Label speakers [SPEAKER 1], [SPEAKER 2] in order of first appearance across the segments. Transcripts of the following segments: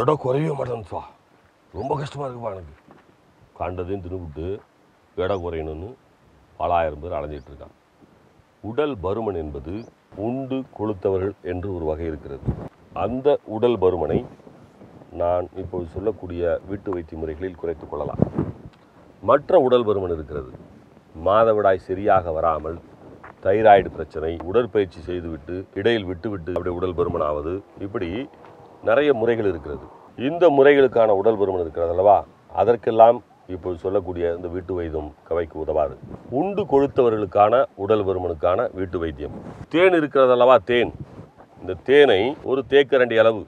[SPEAKER 1] இடம் குறையவே மாட்டேன்ப்பா ரொம்ப கஷ்டமாக இருக்குப்பா எனக்கு. கண்டதையும் தின்னுபிட்டு எடை குறையணும்னு பல ஆயிரம் பேர் அலைஞ்சிட்டு இருக்கான் உடல் பருமன் என்பது உண்டு கொளுத்தவர்கள் என்று ஒரு வகை இருக்கிறது. அந்த உடல் பருமனை நான் இப்போது சொல்லக்கூடிய வீட்டு வைத்திய முறைகளில் குறைத்துக் கொள்ளலாம். மற்ற உடல் பருமன் இருக்கிறது. மாதவிடாய் சரியாக வராமல் தைராய்டு பிரச்சனை உடற்பயிற்சி செய்துவிட்டு இடையில் விட்டுவிட்டு அப்படி உடல் பருமன் ஆவது இப்படி நிறைய முறைகள் இருக்கிறது. இந்த முறைகளுக்கான உடல் பருமன் இருக்கிறது அல்லவா? அதற்கெல்லாம் இப்போது சொல்லக்கூடிய இந்த வீட்டு வைத்தியம் கவைக்கு உதவாது. உண்டு கொழுத்தவர்களுக்கான உடல் பருமனுக்கான வீட்டு வைத்தியம். தேன் இருக்கிறது அல்லவா? தேன். இந்த தேனை ஒரு தேக்கரண்டி அளவு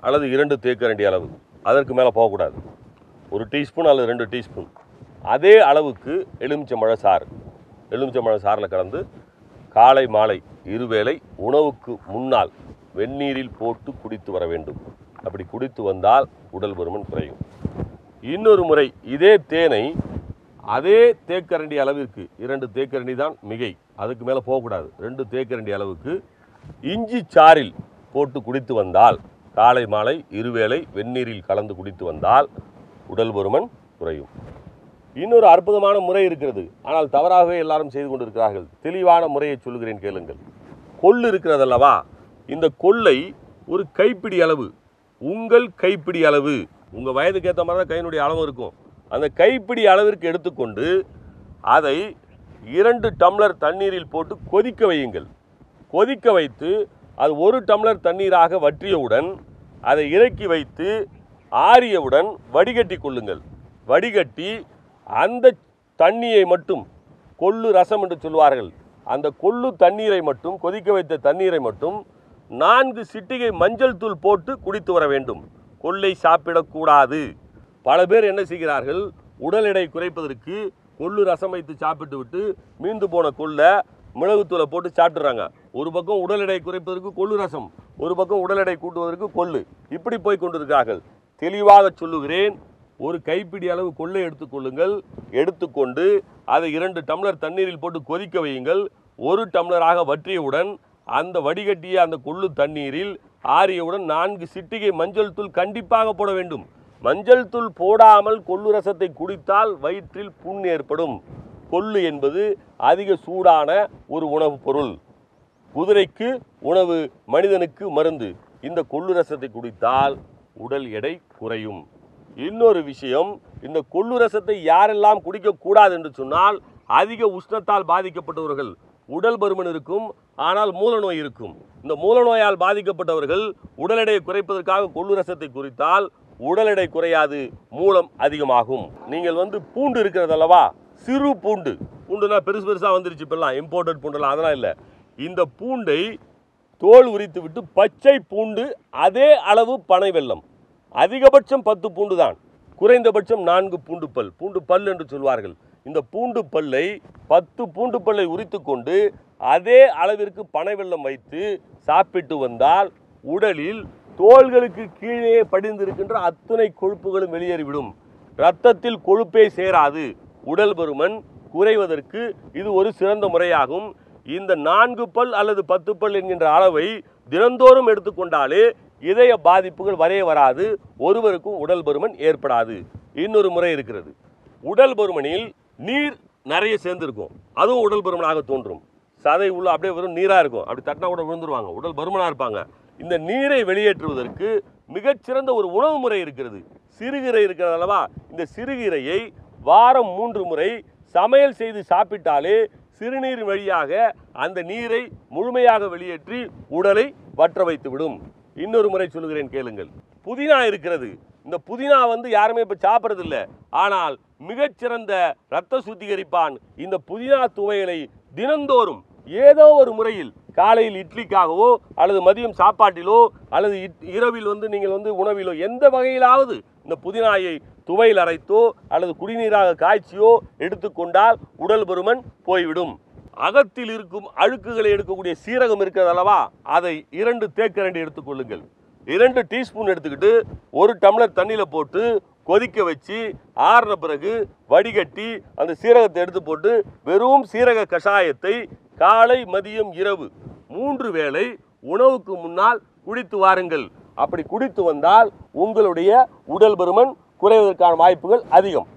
[SPEAKER 1] அல்லது இரண்டு தேக்கரண்டி அளவு. அதற்கு மேலே போகக்கூடாது. ஒரு டீஸ்பூன் அல்லது ரெண்டு டீஸ்பூன். அதே அளவுக்கு எலுமிச்சம்பழ சாறு. எலுமிச்சம்பழ சாறில் கலந்து காலை மாலை இருவேளை உணவுக்கு முன்னால் வெந்நீரில் போட்டு குடித்து வர வேண்டும். அப்படி குடித்து வந்தால் உடல் பருமன் குறையும். இன்னொரு முறை இதே தேனை அதே தேக்கரண்டி அளவிற்கு இரண்டு தேக்கரண்டி தான் மிகை அதுக்கு மேலே போகக்கூடாது. ரெண்டு தேக்கரண்டி அளவுக்கு இஞ்சி சாறில் போட்டு குடித்து வந்தால் காலை மாலை இருவேளை வெந்நீரில் கலந்து குடித்து வந்தால் உடல் பருமன் குறையும். இன்னொரு அற்புதமான முறை இருக்கிறது. ஆனால் தவறாகவே எல்லாரும் செய்து கொண்டிருக்கிறார்கள். தெளிவான முறையை சொல்கிறேன் கேளுங்கள். கொள்ளு இருக்கிறதல்லவா இந்த கொள்ளை ஒரு கைப்பிடி அளவு. உங்கள் கைப்பிடி அளவு. உங்கள் வயதுக்கு ஏற்ற மாதிரி தான் கையினுடைய அளவு இருக்கும். அந்த கைப்பிடி அளவிற்கு எடுத்துக்கொண்டு அதை இரண்டு டம்ளர் தண்ணீரில் போட்டு கொதிக்க வையுங்கள். கொதிக்க வைத்து அது ஒரு டம்ளர் தண்ணீராக வற்றியவுடன் அதை இறக்கி வைத்து ஆறியவுடன் வடிகட்டி கொள்ளுங்கள். வடிகட்டி அந்த தண்ணியை மட்டும் கொள்ளு ரசம் என்று சொல்வார்கள் அந்த கொள்ளு தண்ணீரை மட்டும் கொதிக்க வைத்த தண்ணீரை மட்டும் நான்கு சிட்டிகை மஞ்சள் தூள் போட்டு குடித்து வர வேண்டும். கொள்ளை சாப்பிடக்கூடாது. பல பேர் என்ன செய்கிறார்கள்? உடல் எடை குறைப்பதற்கு கொள்ளு ரசம் வைத்து சாப்பிட்டு விட்டு மீந்து போன கொள்ளை மிளகுத்தூளை போட்டு சாப்பிட்றாங்க ஒரு பக்கம் உடல் எடை குறைப்பதற்கு கொள்ளு ரசம் ஒரு பக்கம் உடல் எடை கூட்டுவதற்கு கொள்ளு. இப்படி போய் கொண்டிருக்கிறார்கள். தெளிவாக சொல்லுகிறேன் ஒரு கைப்பிடி அளவு கொள்ளை எடுத்துக்கொள்ளுங்கள் எடுத்துக்கொண்டு அதை இரண்டு டம்ளர் தண்ணீரில் போட்டு கொதிக்க வையுங்கள். ஒரு டம்ளராக வற்றியவுடன் அந்த வடிகட்டிய அந்த கொள்ளு தண்ணீரில் ஆரியவுடன் நான்கு சிட்டிகை மஞ்சள் தூள் கண்டிப்பாக போட வேண்டும். மஞ்சள் தூள் போடாமல் கொள்ளு ரசத்தை குடித்தால் வயிற்றில் புண் ஏற்படும். கொள்ளு என்பது அதிக சூடான ஒரு உணவுப் பொருள். குதிரைக்கு உணவு மனிதனுக்கு மருந்து. இந்த கொள்ளு ரசத்தை குடித்தால் உடல் எடை குறையும். இன்னொரு விஷயம் இந்த கொள்ளு ரசத்தை யாரெல்லாம் குடிக்கக்கூடாது என்று சொன்னால் அதிக உஷ்ணத்தால் பாதிக்கப்பட்டவர்கள். உடல் பருமன் இருக்கும் ஆனால் மூலநோய் இருக்கும். இந்த மூலநோயால் பாதிக்கப்பட்டவர்கள் உடல் எடையை குறைப்பதற்காக கொள்ளு ரசத்தை குறித்தால் உடல் எடை குறையாது மூலம் அதிகமாகும். நீங்கள் வந்து பூண்டு இருக்கிறது அல்லவா? சிறு பூண்டு. பூண்டுனா பெருசு பெருசாக வந்துருச்சு இப்பெல்லாம் இம்போர்ட்டட் பூண்டெல்லாம் அதெல்லாம் இல்லை. இந்த பூண்டை தோல் உரித்து விட்டு பச்சை பூண்டு அதே அளவு பனை வெல்லம். அதிகபட்சம் பத்து பூண்டு தான் குறைந்தபட்சம் நான்கு பூண்டு பல். பூண்டு பல் என்று சொல்வார்கள். இந்த பூண்டு பல்லை பத்து பூண்டு பல்லை உரித்து கொண்டு அதே அளவிற்கு பனை வெள்ளம் வைத்து சாப்பிட்டு வந்தால் உடலில் தோள்களுக்கு கீழே படிந்திருக்கின்ற அத்தனை கொழுப்புகளும் வெளியேறிவிடும். இரத்தத்தில் கொழுப்பே சேராது. உடல் பருமன் குறைவதற்கு இது ஒரு சிறந்த முறையாகும். இந்த நான்கு பல் அல்லது பத்து பல் என்கின்ற அளவை தினந்தோறும் எடுத்துக்கொண்டாலே இதய பாதிப்புகள் வரைய வராது. ஒருவருக்கும் உடல் பருமன் ஏற்படாது. இன்னொரு முறை இருக்கிறது. உடல் பருமனில் நீர் நிறைய சேர்ந்துருக்கும். அதுவும் உடல் பருமனாக தோன்றும். சதை உள்ள அப்படியே வெறும் நீராக இருக்கும். அப்படி தட்டினா கூட விழுந்துருவாங்க. உடல் பருமனாக இருப்பாங்க. இந்த நீரை வெளியேற்றுவதற்கு மிகச்சிறந்த ஒரு உணவு முறை இருக்கிறது. சிறுகீரை இருக்கிறது அல்லவா? இந்த சிறுகீரையை வாரம் மூன்று முறை சமையல் செய்து சாப்பிட்டாலே சிறுநீர் வழியாக அந்த நீரை முழுமையாக வெளியேற்றி உடலை வற்ற வைத்து விடும் இன்னொரு முறை சொல்லுகிறேன் கேளுங்கள். புதினா இருக்கிறது. இந்த புதினா வந்து யாருமே இப்போ சாப்பிட்றது இல்லை ஆனால் மிகச்சிறந்த இரத்த சுத்திகரிப்பான் இந்த புதினா துவையலை தினந்தோறும் ஏதோ ஒரு முறையில் காலையில் இட்லிக்காகவோ அல்லது மதியம் சாப்பாட்டிலோ அல்லது இட்- இரவில் வந்து நீங்கள் வந்து உணவிலோ எந்த வகையிலாவது இந்த புதினாயை துவையில் அரைத்தோ அல்லது குடிநீராக காய்ச்சியோ எடுத்துக்கொண்டால் உடல் பருமன் போய்விடும். அகத்தில் இருக்கும் அழுக்குகளை எடுக்கக்கூடிய சீரகம் இருக்கிறது அல்லவா? அதை இரண்டு தேக்கரண்டி எடுத்துக்கொள்ளுங்கள். இரண்டு டீஸ்பூன் எடுத்துக்கிட்டு ஒரு டம்ளர் தண்ணியில் போட்டு கொதிக்க வச்சு ஆறுன பிறகு வடிகட்டி அந்த சீரகத்தை எடுத்து போட்டு வெறும் சீரக கஷாயத்தை காலை மதியம் இரவு மூன்று வேளை உணவுக்கு முன்னால் குடித்து வாருங்கள். அப்படி குடித்து வந்தால் உங்களுடைய உடல் பருமன் குறைவதற்கான வாய்ப்புகள் அதிகம்.